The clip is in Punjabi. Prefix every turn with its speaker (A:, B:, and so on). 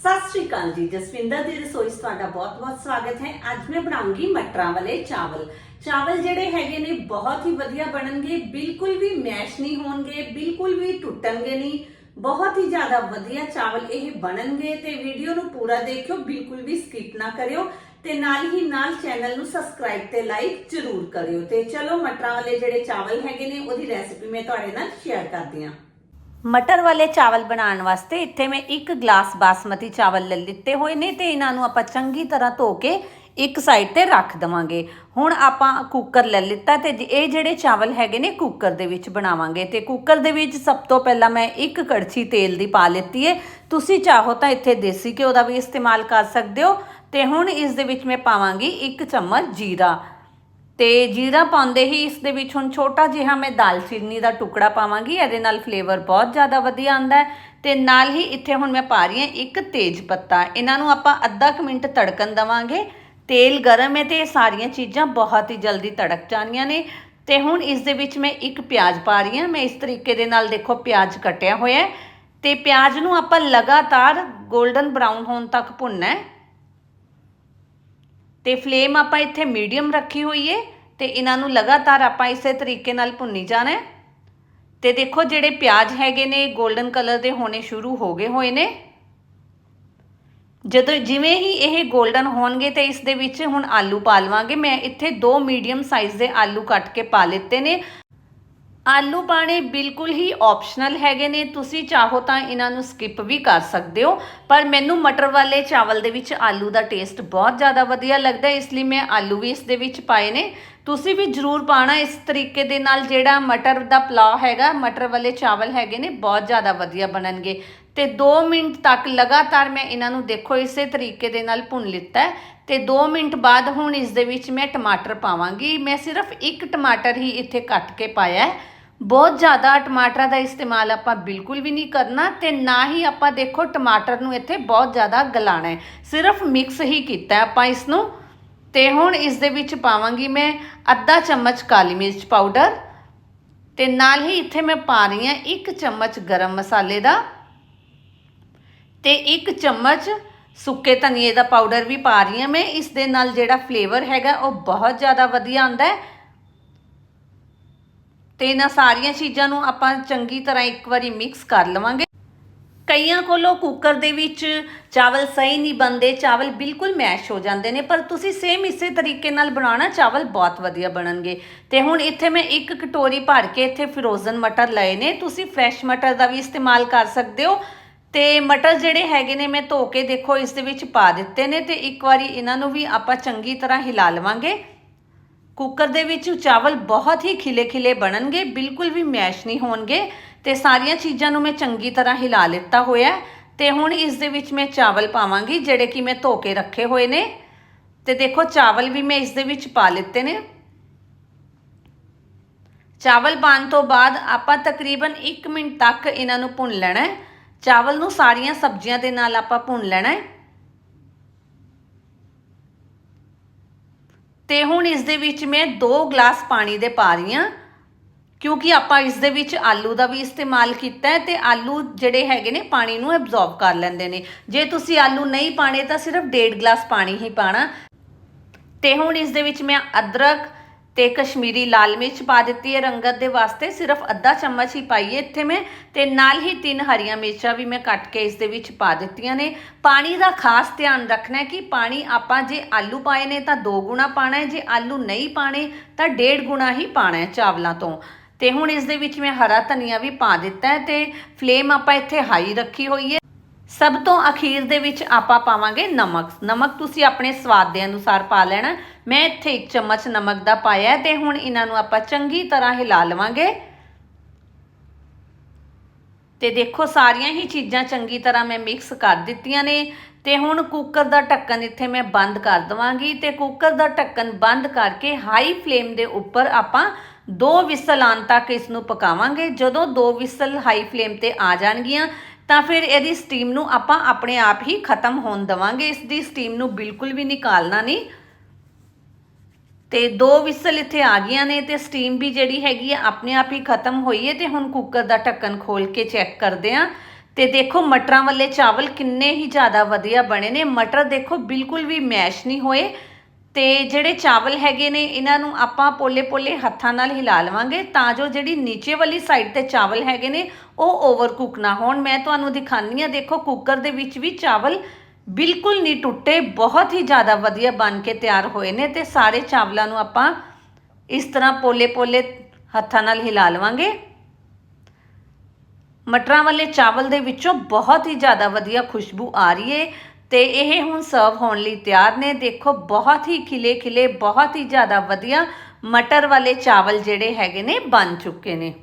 A: ਸਤਿ ਸ਼੍ਰੀ ਅਕਾਲ ਜੀ, ਜਸਵਿੰਦਰ ਦੀ ਰਸੋਈ 'ਚ ਤੁਹਾਡਾ ਬਹੁਤ-ਬਹੁਤ ਸਵਾਗਤ ਹੈ। ਅੱਜ ਮੈਂ ਬਣਾਉਂਗੀ ਮਟਰਾਂ ਵਾਲੇ ਚਾਵਲ। ਚਾਵਲ ਜਿਹੜੇ ਹੈਗੇ ਨੇ, ਬਹੁਤ ਹੀ ਵਧੀਆ ਬਣਨਗੇ, ਬਿਲਕੁਲ ਵੀ ਮੈਸ਼ ਨਹੀਂ ਹੋਣਗੇ, ਬਿਲਕੁਲ ਵੀ ਟੁੱਟਣਗੇ ਨਹੀਂ। ਬਹੁਤ ਹੀ ਜ਼ਿਆਦਾ ਵਧੀਆ ਚਾਵਲ ਇਹ ਬਣਨਗੇ ਤੇ ਵੀਡੀਓ ਨੂੰ ਪੂਰਾ ਦੇਖਿਓ, ਬਿਲਕੁਲ ਵੀ ਸਕਿਪ ਨਾ ਕਰਿਓ ਤੇ ਨਾਲ ਹੀ ਨਾਲ ਚੈਨਲ ਨੂੰ ਸਬਸਕ੍ਰਾਈਬ ਤੇ ਲਾਈਕ ਜ਼ਰੂਰ ਕਰਿਓ। ਤੇ ਚਲੋ ਮਟਰਾਂ ਵਾਲੇ ਜਿਹੜੇ ਚਾਵਲ ਹੈਗੇ ਨੇ, ਉਹਦੀ ਰੈਸਿਪੀ ਮੈਂ ਤੁਹਾਡੇ ਨਾਲ ਸ਼ੇਅਰ ਕਰਦੀ ਹਾਂ। ਮਟਰ ਵਾਲੇ ਚਾਵਲ ਬਣਾਉਣ ਵਾਸਤੇ ਇੱਥੇ ਮੈਂ ਇੱਕ ਗਲਾਸ ਬਾਸਮਤੀ ਚਾਵਲ ਲੈ ਲਿੱਤੇ ਹੋਏ ਨੇ ਤੇ ਇਹਨਾਂ ਨੂੰ ਆਪਾਂ ਚੰਗੀ ਤਰ੍ਹਾਂ ਧੋ ਕੇ ਇੱਕ ਸਾਈਡ ਤੇ ਰੱਖ ਦਵਾਂਗੇ। ਹੁਣ ਆਪਾਂ ਕੁੱਕਰ ਲੈ ਲਿੱਤਾ ਤੇ ਜ- ਇਹ ਜਿਹੜੇ ਚਾਵਲ ਹੈਗੇ ਨੇ ਕੁੱਕਰ ਦੇ ਵਿੱਚ ਬਣਾਵਾਂਗੇ ਤੇ ਕੁੱਕਰ ਦੇ ਵਿੱਚ ਸਭ ਤੋਂ ਪਹਿਲਾਂ ਮੈਂ ਇੱਕ ਕੜਛੀ ਤੇਲ ਦੀ ਪਾ ਲਿੱਤੀ ਹੈ ਤੁਸੀਂ ਚਾਹੋ ਤਾਂ ਇੱਥੇ ਦੇਸੀ ਘਿਓ ਦਾ ਵੀ ਇਸਤੇਮਾਲ ਕਰ ਸਕਦੇ ਹੋ ਤੇ ਹੁਣ ਇਸ ਦੇ ਵਿੱਚ ਮੈਂ ਪਾਵਾਂਗੀ ਇੱਕ ਚਮਚ ਜੀਰਾ। ਤੇ ਜੀਰਾ ਪਾਉਂਦੇ ਹੀ ਇਸ ਦੇ ਵਿੱਚ ਹੁਣ ਛੋਟਾ ਜਿਹਾ ਮੈਂ ਦਾਲਚੀਨੀ ਦਾ ਟੁਕੜਾ ਪਾਵਾਂਗੀ, ਇਹਦੇ ਨਾਲ ਫਲੇਵਰ ਬਹੁਤ ਜ਼ਿਆਦਾ ਵਧੀਆ ਆਉਂਦਾ ਹੈ ਤੇ ਨਾਲ ਹੀ ਇੱਥੇ ਹੁਣ ਮੈਂ ਪਾ ਰਹੀ ਹਾਂ ਇੱਕ ਤੇਜ ਪੱਤਾ। ਇਹਨਾਂ ਨੂੰ ਆਪਾਂ ਅੱਧਾ ਕੁ ਮਿੰਟ ਤੜਕਣ ਦਵਾਂਗੇ। ਤੇਲ ਗਰਮ ਹੈ ਤੇ ਇਹ ਸਾਰੀਆਂ ਚੀਜ਼ਾਂ ਬਹੁਤ ਹੀ ਜਲਦੀ ਤੜਕ ਜਾਣੀਆਂ ਨੇ। ਤੇ ਹੁਣ ਇਸ ਦੇ ਵਿੱਚ ਮੈਂ ਇੱਕ ਪਿਆਜ਼ ਪਾ ਰਹੀ ਹਾਂ। ਮੈਂ ਇਸ ਤਰੀਕੇ ਦੇ ਨਾਲ ਦੇਖੋ ਪਿਆਜ਼ ਕੱਟਿਆ ਹੋਇਆ ਹੈ ਤੇ ਪਿਆਜ਼ ਨੂੰ ਆਪਾਂ ਲਗਾਤਾਰ 골ਡਨ ਬਰਾਊਨ ਹੋਣ ਤੱਕ ਭੁੰਨਣਾ ਹੈ। ਤੇ ਫਲੇਮ ਆਪਾਂ ਇੱਥੇ ਮੀਡੀਅਮ ਰੱਖੀ ਹੋਈ ਏ ਤੇ ਇਹਨਾਂ ਨੂੰ ਲਗਾਤਾਰ ਆਪਾਂ ਇਸੇ ਤਰੀਕੇ ਨਾਲ ਭੁੰਨੀ ਜਾਣਾ ਹੈ। ਤੇ ਦੇਖੋ ਜਿਹੜੇ ਪਿਆਜ਼ ਹੈਗੇ ਨੇ 골ਡਨ ਕਲਰ ਦੇ ਹੋਣੇ ਸ਼ੁਰੂ ਹੋ ਗਏ ਹੋਏ ਨੇ। ਜਦੋਂ ਜਿਵੇਂ ਹੀ ਇਹ 골ਡਨ ਹੋਣਗੇ ਤੇ ਇਸ ਦੇ ਵਿੱਚ ਹੁਣ ਆਲੂ ਪਾ ਲਵਾਂਗੇ। ਮੈਂ ਇੱਥੇ ਦੋ ਮੀਡੀਅਮ ਸਾਈਜ਼ ਦੇ ਆਲੂ ਕੱਟ ਕੇ ਪਾ ਲਿੱਤੇ ਨੇ। ਆਲੂ ਪਾਣੇ ਬਿਲਕੁਲ ਹੀ ਆਪਸ਼ਨਲ ਹੈਗੇ ਨੇ। ਤੁਸੀਂ ਚਾਹੋ ਤਾਂ ਇਹਨਾਂ ਨੂੰ ਸਕਿਪ ਵੀ ਕਰ ਸਕਦੇ ਹੋ। ਪਰ ਮੈਨੂੰ ਮਟਰ ਵਾਲੇ ਚਾਵਲ ਦੇ ਵਿੱਚ ਆਲੂ ਦਾ ਟੇਸਟ ਬਹੁਤ ਜ਼ਿਆਦਾ ਵਧੀਆ ਲੱਗਦਾ ਇਸ ਲਈ ਮੈਂ ਆਲੂ ਵੀ ਇਸ ਦੇ ਵਿੱਚ ਪਾਏ ਨੇ। ਤੁਸੀਂ ਵੀ ਜਰੂਰ ਪਾਣਾ ਇਸ ਤਰੀਕੇ ਦੇ ਨਾਲ। ਜਿਹੜਾ ਮਟਰ ਦਾ ਪਲਾਅ ਹੈਗਾ, ਮਟਰ ਵਾਲੇ ਚਾਵਲ ਹੈਗੇ ਨੇ, ਬਹੁਤ ਜ਼ਿਆਦਾ ਵਧੀਆ ਬਣਨਗੇ। ਤੇ 2 ਮਿੰਟ ਤੱਕ ਲਗਾਤਾਰ ਮੈਂ ਇਹਨਾਂ ਨੂੰ ਦੇਖੋ, ਇਸੇ ਤਰੀਕੇ ਦੇ ਨਾਲ ਭੁੰਨ ਲਿੱਤਾ ਹੈ। ਤੇ 2 ਮਿੰਟ ਬਾਅਦ ਹੁਣ ਇਸ ਦੇ ਵਿੱਚ ਮੈਂ ਟਮਾਟਰ ਪਾਵਾਂਗੀ। ਮੈਂ ਸਿਰਫ ਇੱਕ ਟਮਾਟਰ ਹੀ ਇੱਥੇ ਕੱਟ ਕੇ ਪਾਇਆ ਹੈ। ਬਹੁਤ ਜ਼ਿਆਦਾ ਟਮਾਟਰਾਂ ਦਾ ਇਸਤੇਮਾਲ ਆਪਾਂ ਬਿਲਕੁਲ ਵੀ ਨਹੀਂ ਕਰਨਾ ਤੇ ਨਾ ਹੀ ਆਪਾਂ ਦੇਖੋ ਟਮਾਟਰ ਨੂੰ ਇੱਥੇ ਬਹੁਤ ਜ਼ਿਆਦਾ ਗਲਾਣਾ ਹੈ। ਸਿਰਫ ਮਿਕਸ ਹੀ ਕੀਤਾ ਆਪਾਂ ਇਸ ਨੂੰ ਤੇ ਹੁਣ ਇਸ ਦੇ ਵਿੱਚ ਪਾਵਾਂਗੀ ਮੈਂ ਅੱਧਾ ਚਮਚ ਕਾਲੀ ਮਿਰਚ ਪਾਊਡਰ। ਤੇ ਨਾਲ ਹੀ ਇੱਥੇ ਮੈਂ ਪਾ ਰਹੀ ਹਾਂ ਇੱਕ ਚਮਚ ਗਰਮ ਮਸਾਲੇ ਦਾ। ਤੇ ਇੱਕ ਚਮਚ ਸੁੱਕੇ ਧਨੀਏ ਦਾ ਪਾਊਡਰ ਵੀ ਪਾ ਰਹੀ ਹਾਂ ਮੈਂ। ਇਸ ਦੇ ਨਾਲ ਜਿਹੜਾ ਫਲੇਵਰ ਹੈਗਾ ਉਹ ਬਹੁਤ ਜ਼ਿਆਦਾ ਵਧੀਆ ਆਉਂਦਾ ਹੈ। ਤੇ ਇਹਨਾਂ ਸਾਰੀਆਂ ਚੀਜ਼ਾਂ ਨੂੰ ਆਪਾਂ ਚੰਗੀ ਤਰ੍ਹਾਂ ਇੱਕ ਵਾਰੀ ਮਿਕਸ ਕਰ ਲਵਾਂਗੇ। ਕਈਆਂ ਕੋਲੋਂ ਕੁੱਕਰ ਦੇ ਵਿੱਚ ਚਾਵਲ ਸਹੀ ਨਹੀਂ ਬਣਦੇ, ਚਾਵਲ ਬਿਲਕੁਲ ਮੈਸ਼ ਹੋ ਜਾਂਦੇ ਨੇ, ਪਰ ਤੁਸੀਂ ਸੇਮ ਇਸੇ ਤਰੀਕੇ ਨਾਲ ਬਣਾਉਣਾ, ਚਾਵਲ ਬਹੁਤ ਵਧੀਆ ਬਣਨਗੇ। ਤੇ ਹੁਣ ਇੱਥੇ ਮੈਂ ਇੱਕ ਕਟੋਰੀ ਭਰ ਕੇ ਇੱਥੇ ਫਰੋਜ਼ਨ ਮਟਰ ਲਏ ਨੇ, ਤੁਸੀਂ ਫਰੈਸ਼ ਮਟਰ ਦਾ ਵੀ ਇਸਤੇਮਾਲ ਕਰ ਸਕਦੇ ਹੋ। ਤੇ ਮਟਰ ਜਿਹੜੇ ਹੈਗੇ ਨੇ, ਮੈਂ ਧੋ ਕੇ ਦੇਖੋ, ਇਸ ਦੇ ਵਿੱਚ ਪਾ ਦਿੱਤੇ ਨੇ ਤੇ ਇੱਕ ਵਾਰੀ ਇਹਨਾਂ ਨੂੰ ਵੀ ਆਪਾਂ ਚੰਗੀ ਤਰ੍ਹਾਂ ਹਿਲਾ ਲਵਾਂਗੇ। ਕੁੱਕਰ ਦੇ ਵਿੱਚ ਚਾਵਲ ਬਹੁਤ ਹੀ ਖਿਲੇ ਖਿਲੇ ਬਣਨਗੇ, ਬਿਲਕੁਲ ਵੀ ਮੈਸ਼ ਨਹੀਂ ਹੋਣਗੇ ਤੇ ਸਾਰੀਆਂ ਚੀਜ਼ਾਂ ਨੂੰ ਮੈਂ ਚੰਗੀ ਤਰ੍ਹਾਂ ਹਿਲਾ ਲਿੱਤਾ ਹੋਇਆ ਹੈ ਤੇ ਹੁਣ ਇਸ ਦੇ ਵਿੱਚ ਮੈਂ ਚਾਵਲ ਪਾਵਾਂਗੀ, ਜਿਹੜੇ ਕਿ ਮੈਂ ਧੋ ਕੇ ਰੱਖੇ ਹੋਏ ਨੇ। ਤੇ ਦੇਖੋ, ਚਾਵਲ ਵੀ ਮੈਂ ਇਸ ਦੇ ਵਿੱਚ ਪਾ ਲਿੱਤੇ ਨੇ। ਚਾਵਲ ਪਾਉਣ ਤੋਂ ਬਾਅਦ ਆਪਾਂ ਤਕਰੀਬਨ 1 ਮਿੰਟ ਤੱਕ ਇਹਨਾਂ ਨੂੰ ਭੁੰਨ ਲੈਣਾ ਹੈ। ਚਾਵਲ ਨੂੰ ਸਾਰੀਆਂ ਸਬਜ਼ੀਆਂ ਦੇ ਨਾਲ ਆਪਾਂ ਭੁੰਨ ਲੈਣਾ ਹੈ। ਤੇ ਹੁਣ ਇਸ ਦੇ ਵਿੱਚ ਮੈਂ 2 ਗਲਾਸ ਪਾਣੀ ਦੇ ਪਾ ਰਹੀ ਹਾਂ, ਕਿਉਂਕਿ ਆਪਾਂ ਇਸ ਦੇ ਵਿੱਚ ਆਲੂ ਦਾ ਵੀ ਇਸਤੇਮਾਲ ਕੀਤਾ ਹੈ ਤੇ ਆਲੂ ਜਿਹੜੇ ਹੈਗੇ ਨੇ ਪਾਣੀ ਨੂੰ ਐਬਜ਼ੌਰਬ ਕਰ ਲੈਂਦੇ ਨੇ। ਜੇ ਤੁਸੀਂ ਆਲੂ ਨਹੀਂ ਪਾਣੇ ਤਾਂ ਸਿਰਫ 1.5 ਗਲਾਸ ਪਾਣੀ ਹੀ ਪਾਣਾ। ਤੇ ਹੁਣ ਇਸ ਦੇ ਵਿੱਚ ਮੈਂ ਅਦਰਕ ਤੇ ਕਸ਼ਮੀਰੀ ਲਾਲ ਮਿਰਚ ਪਾ ਦਿੱਤੀ ਹੈ। ਰੰਗਤ ਦੇ ਵਾਸਤੇ ਸਿਰਫ ਅੱਧਾ ਚਮਚ ਹੀ ਪਾਈਏ ਇੱਥੇ ਮੈਂ ਤੇ ਨਾਲ ਹੀ ਤਿੰਨ ਹਰੀਆਂ ਮਿਰਚਾਂ ਵੀ ਮੈਂ ਕੱਟ ਕੇ ਇਸ ਦੇ ਵਿੱਚ ਪਾ ਦਿੱਤੀਆਂ ਨੇ। ਪਾਣੀ ਦਾ ਖਾਸ ਧਿਆਨ ਰੱਖਣਾ ਹੈ ਕਿ ਪਾਣੀ ਆਪਾਂ ਜੇ ਆਲੂ ਪਾਏ ਨੇ ਤਾਂ ਦੋ ਗੁਣਾ ਪਾਣਾ ਹੈ। ਜੇ ਆਲੂ ਨਹੀਂ ਪਾਣੇ ਤਾਂ ਡੇਢ ਗੁਣਾ ਹੀ ਪਾਣਾ ਹੈ ਚਾਵਲਾਂ ਤੋਂ। ਤੇ ਹੁਣ ਇਸ ਦੇ ਵਿੱਚ ਮੈਂ ਹਰਾ ਧਨੀਆ ਵੀ ਪਾ ਦਿੱਤਾ ਹੈ ਤੇ ਫਲੇਮ ਆਪਾਂ ਇੱਥੇ ਹਾਈ ਰੱਖੀ ਹੋਈ ਹੈ। ਸਭ ਤੋਂ ਅਖੀਰ ਦੇ ਵਿੱਚ ਆਪਾਂ ਪਾਵਾਂਗੇ ਨਮਕ। ਨਮਕ ਤੁਸੀਂ ਆਪਣੇ ਸਵਾਦ ਦੇ ਅਨੁਸਾਰ ਪਾ ਲੈਣਾ। ਮੈਂ ਇੱਥੇ ਇੱਕ ਚਮਚ ਨਮਕ ਦਾ ਪਾਇਆ ਹੈ ਤੇ ਹੁਣ ਇਹਨਾਂ ਨੂੰ ਆਪਾਂ ਚੰਗੀ ਤਰ੍ਹਾਂ ਹਿਲਾ ਲਵਾਂਗੇ। ਤੇ ਦੇਖੋ, ਸਾਰੀਆਂ ਹੀ ਚੀਜ਼ਾਂ ਚੰਗੀ ਤਰ੍ਹਾਂ ਮੈਂ ਮਿਕਸ ਕਰ ਦਿੱਤੀਆਂ ਨੇ। ਤੇ ਹੁਣ ਕੁੱਕਰ ਦਾ ਢੱਕਣ ਇੱਥੇ ਮੈਂ ਬੰਦ ਕਰ ਦਵਾਂਗੀ। ਤੇ ਕੁੱਕਰ ਦਾ ਢੱਕਣ ਬੰਦ ਕਰਕੇ ਹਾਈ ਫਲੇਮ ਦੇ ਉੱਪਰ ਆਪਾਂ ਦੋ ਵਿਸਲ ਆਉਣ ਤੱਕ ਇਸ ਨੂੰ ਪਕਾਵਾਂਗੇ। ਜਦੋਂ ਦੋ ਵਿਸਲ ਹਾਈ ਫਲੇਮ ਤੇ ਆ ਜਾਣਗੀਆਂ ਤਾਂ ਫਿਰ ਇਹਦੀ ਸਟੀਮ ਨੂੰ ਆਪਾਂ ਆਪਣੇ ਆਪ ਹੀ ਖਤਮ ਹੋਣ ਦਵਾਂਗੇ। ਇਸ ਦੀ ਸਟੀਮ ਨੂੰ ਬਿਲਕੁਲ ਵੀ ਨਿਕਾਲਣਾ ਨਹੀਂ। ਤੇ ਦੋ ਵਿਸਲ ਇੱਥੇ ਆ ਗਈਆਂ ਨੇ ਤੇ ਸਟੀਮ ਵੀ ਜਿਹੜੀ ਹੈਗੀ ਆ, ਆਪਣੇ ਆਪ ਹੀ ਖਤਮ ਹੋਈ ਹੈ ਤੇ ਹੁਣ ਕੁੱਕਰ ਦਾ ਢੱਕਣ ਖੋਲ ਕੇ ਚੈੱਕ ਕਰਦੇ ਆ ਤੇ ਦੇਖੋ ਮਟਰਾਂ ਵਾਲੇ ਚਾਵਲ ਕਿੰਨੇ ਹੀ ਜ਼ਿਆਦਾ ਵਧੀਆ ਬਣੇ ਨੇ। ਮਟਰ ਦੇਖੋ ਬਿਲਕੁਲ ਵੀ ਮੈਸ਼ ਨਹੀਂ ਹੋਏ। ਤੇ ਜਿਹੜੇ ਚਾਵਲ ਹੈਗੇ ਨੇ, ਇਹਨਾਂ ਨੂੰ ਆਪਾਂ ਪੋਲੇ-ਪੋਲੇ ਹੱਥਾਂ ਨਾਲ ਹਿਲਾ ਲਵਾਂਗੇ ਤਾਂ ਜੋ ਜਿਹੜੀ ਨੀਚੇ ਵਾਲੀ ਸਾਈਡ ਤੇ ਚਾਵਲ ਹੈਗੇ ਨੇ, ਉਹ ਓਵਰ ਕੁੱਕ ਨਾ ਹੋਣ। ਮੈਂ ਤੁਹਾਨੂੰ ਦਿਖਾਨੀ ਆ ਦੇਖੋ ਕੁੱਕਰ ਦੇ ਵਿੱਚ ਵੀ ਚਾਵਲ ਬਿਲਕੁਲ ਨਹੀਂ ਟੁੱਟੇ, ਬਹੁਤ ਹੀ ਜ਼ਿਆਦਾ ਵਧੀਆ ਬਣ ਕੇ ਤਿਆਰ ਹੋਏ ਨੇ ਤੇ ਸਾਰੇ ਚਾਵਲਾਂ ਨੂੰ ਆਪਾਂ ਇਸ ਤਰ੍ਹਾਂ ਪੋਲੇ-ਪੋਲੇ ਹੱਥਾਂ ਨਾਲ ਹਿਲਾ ਲਵਾਂਗੇ। ਮਟਰਾਂ ਵਾਲੇ ਚਾਵਲ ਦੇ ਵਿੱਚੋਂ ਬਹੁਤ ਹੀ ਜ਼ਿਆਦਾ ਵਧੀਆ ਖੁਸ਼ਬੂ ਆ ਰਹੀ ਏ। ਤੇ ਇਹ ਹੁਣ ਸਰਵ ਹੋਣ ਲਈ ਤਿਆਰ ਨੇ। ਦੇਖੋ, ਬਹੁਤ ਹੀ ਖਿਲੇ ਖਿਲੇ ਬਹੁਤ ਹੀ ਜ਼ਿਆਦਾ ਵਧੀਆ ਮਟਰ ਵਾਲੇ ਚਾਵਲ ਜਿਹੜੇ ਹੈਗੇ ਨੇ, ਬਣ ਚੁੱਕੇ ਨੇ।